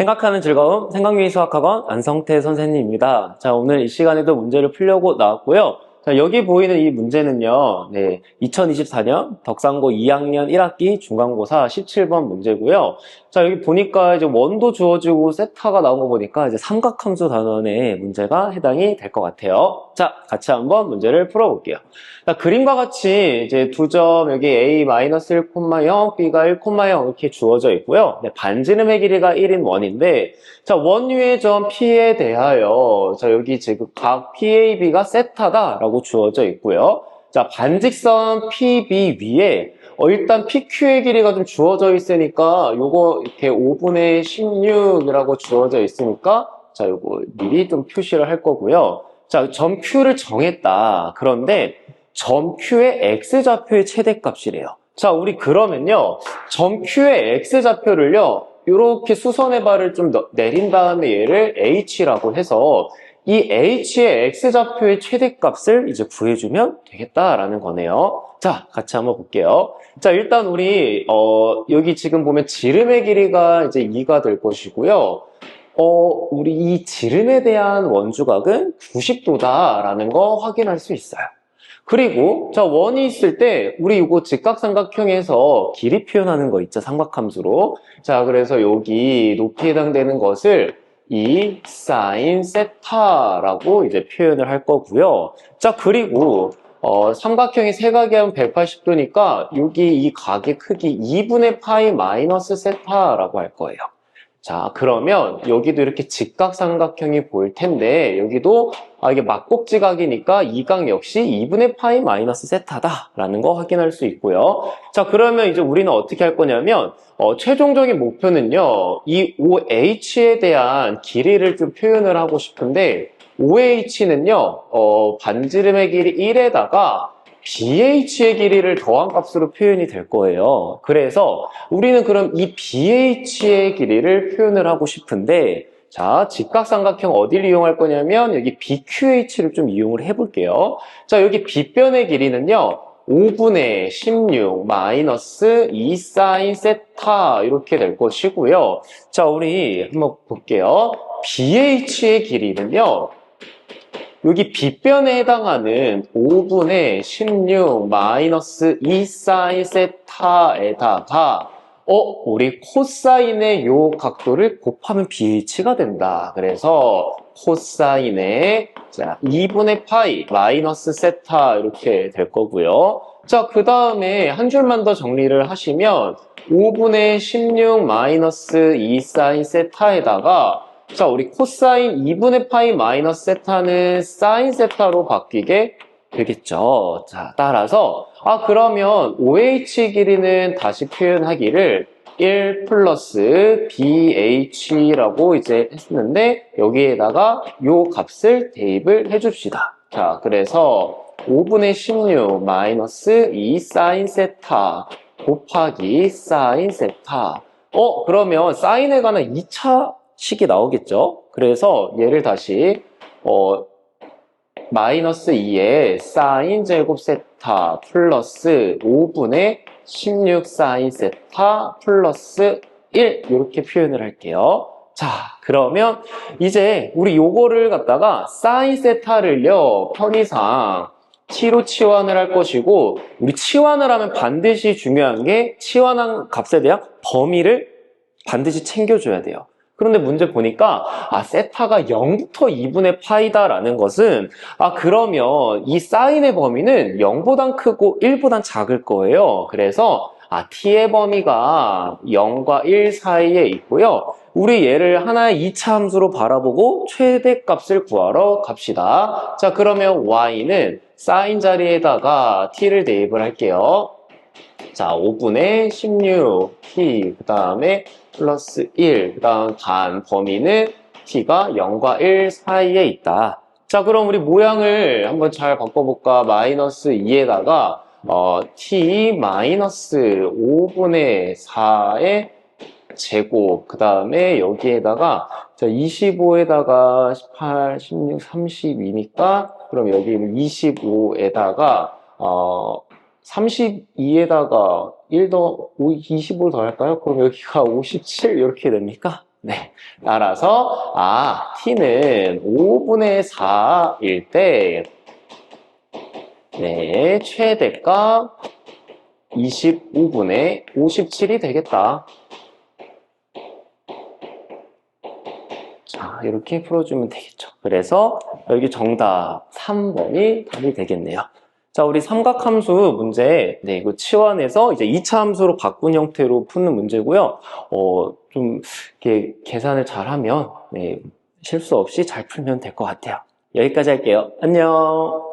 생각하는 즐거움 생각유희 수학학원 안성태 선생님입니다. 자, 오늘 이 시간에도 문제를 풀려고 나왔고요. 자, 여기 보이는 이 문제는요, 네, 2024년 덕산고 2학년 1학기 중간고사 17번 문제고요. 자, 여기 보니까 이제 원도 주어지고 세타가 나온 거 보니까 이제 삼각함수 단원의 문제가 해당이 될 것 같아요. 자, 같이 한번 문제를 풀어볼게요. 자, 그림과 같이 이제 두 점 여기 a 1,0, b가 1,0 이렇게 주어져 있고요. 네, 반지름의 길이가 1인 원인데 자, 원유의 점 P에 대하여 자, 여기 지금 각 PAB가 세타다 라고 주어져 있고요. 자, 반직선 PB 위에 어, 일단 PQ의 길이가 좀 주어져 있으니까 요거 이렇게 5분의 16이라고 주어져 있으니까 자, 요거 미리 좀 표시를 할 거고요. 자, 점 Q를 정했다. 그런데 점 Q의 X좌표의 최대값이래요. 자, 우리 그러면요. 점 Q의 X좌표를요. 이렇게 수선의 발을 좀 너- 내린 다음에 얘를 H라고 해서 이 H의 X좌표의 최대값을 이제 구해주면 되겠다라는 거네요. 자, 같이 한번 볼게요. 자, 일단 우리, 어, 여기 지금 보면 지름의 길이가 이제 2가 될 것이고요. 어, 우리 이 지름에 대한 원주각은 90도다라는 거 확인할 수 있어요. 그리고 자 원이 있을 때 우리 이거 직각삼각형에서 길이 표현하는 거 있죠 삼각함수로 자 그래서 여기 높이에 해당되는 것을 이 사인 세타라고 이제 표현을 할 거고요. 자 그리고 어, 삼각형이 세 각이 하면 180도니까 여기 이 각의 크기 2분의 파이 마이너스 세타라고 할 거예요 자, 그러면 여기도 이렇게 직각삼각형이 보일 텐데 여기도 아, 이게 막곡지각이니까 이 각 역시 2분의 파이 마이너스 세타다 라는 거 확인할 수 있고요. 자, 그러면 이제 우리는 어떻게 할 거냐면 어, 최종적인 목표는요. 이 OH에 대한 길이를 좀 표현을 하고 싶은데 OH는요. 어, 반지름의 길이 1에다가 BH의 길이를 더한 값으로 표현이 될 거예요. 그래서 우리는 그럼 이 BH의 길이를 표현을 하고 싶은데 자, 직각삼각형 어디를 이용할 거냐면 여기 BQH를 좀 이용을 해볼게요. 자, 여기 B변의 길이는요. 5분의 16 마이너스 2 사인 세타 이렇게 될 것이고요. 자, 우리 한번 볼게요. BH의 길이는요. 여기 B변에 해당하는 5분의 16 마이너스 2 사인 세타에다가 어, 우리 코사인의 요 각도를 곱하면 BH가 된다. 그래서 코사인의 자, 2분의 파이 마이너스 세타 이렇게 될 거고요. 자, 그 다음에 한 줄만 더 정리를 하시면 5분의 16 마이너스 2 사인 세타에다가 자, 우리 코사인 2분의 파이 마이너스 세타는 사인 세타로 바뀌게 되겠죠. 자, 따라서 아 그러면 OH 길이는 다시 표현하기를 1 플러스 BH라고 이제 했는데 여기에다가 요 값을 대입을 해줍시다. 자, 그래서 5분의 16 마이너스 2 사인 세타 곱하기 사인 세타 어 그러면 사인에 관한 2차 식이 나오겠죠? 그래서 얘를 다시 어 마이너스 2에 사인 제곱 세타 플러스 5분의 16 사인 세타 플러스 1 이렇게 표현을 할게요. 자, 그러면 이제 우리 요거를 갖다가 사인 세타를요 편의상 t로 치환을 할 것이고 우리 치환을 하면 반드시 중요한 게 치환한 값에 대한 범위를 반드시 챙겨줘야 돼요. 그런데 문제 보니까 아 세타가 0부터 2분의 파이다라는 것은 아 그러면 이 사인의 범위는 0보단 크고 1보단 작을 거예요. 그래서 아 t의 범위가 0과 1 사이에 있고요. 우리 얘를 하나의 2차 함수로 바라보고 최대값을 구하러 갑시다. 자 그러면 y는 사인 자리에다가 t를 대입을 할게요. 자 5분의 16 t 그 다음에 플러스 1, 그 다음 간 범위는 t가 0과 1 사이에 있다. 자, 그럼 우리 모양을 한번 잘 바꿔볼까? 마이너스 2에다가 어, t 마이너스 5분의 4의 제곱, 그 다음에 여기에다가 자, 25에다가 18, 16, 32니까 그럼 여기 25에다가 어, 32에다가 1 더, 25를 더 할까요? 그럼 여기가 57 이렇게 됩니까? 네. 따라서, 아, t는 5분의 4일 때, 네, 최대값 25분의 57이 되겠다. 자, 이렇게 풀어주면 되겠죠. 그래서 여기 정답 3번이 답이 되겠네요. 자, 우리 삼각함수 문제, 네, 이거 치환해서 이제 2차 함수로 바꾼 형태로 푸는 문제고요. 어, 좀, 이렇게 계산을 잘 하면, 네, 실수 없이 잘 풀면 될 것 같아요. 여기까지 할게요. 안녕.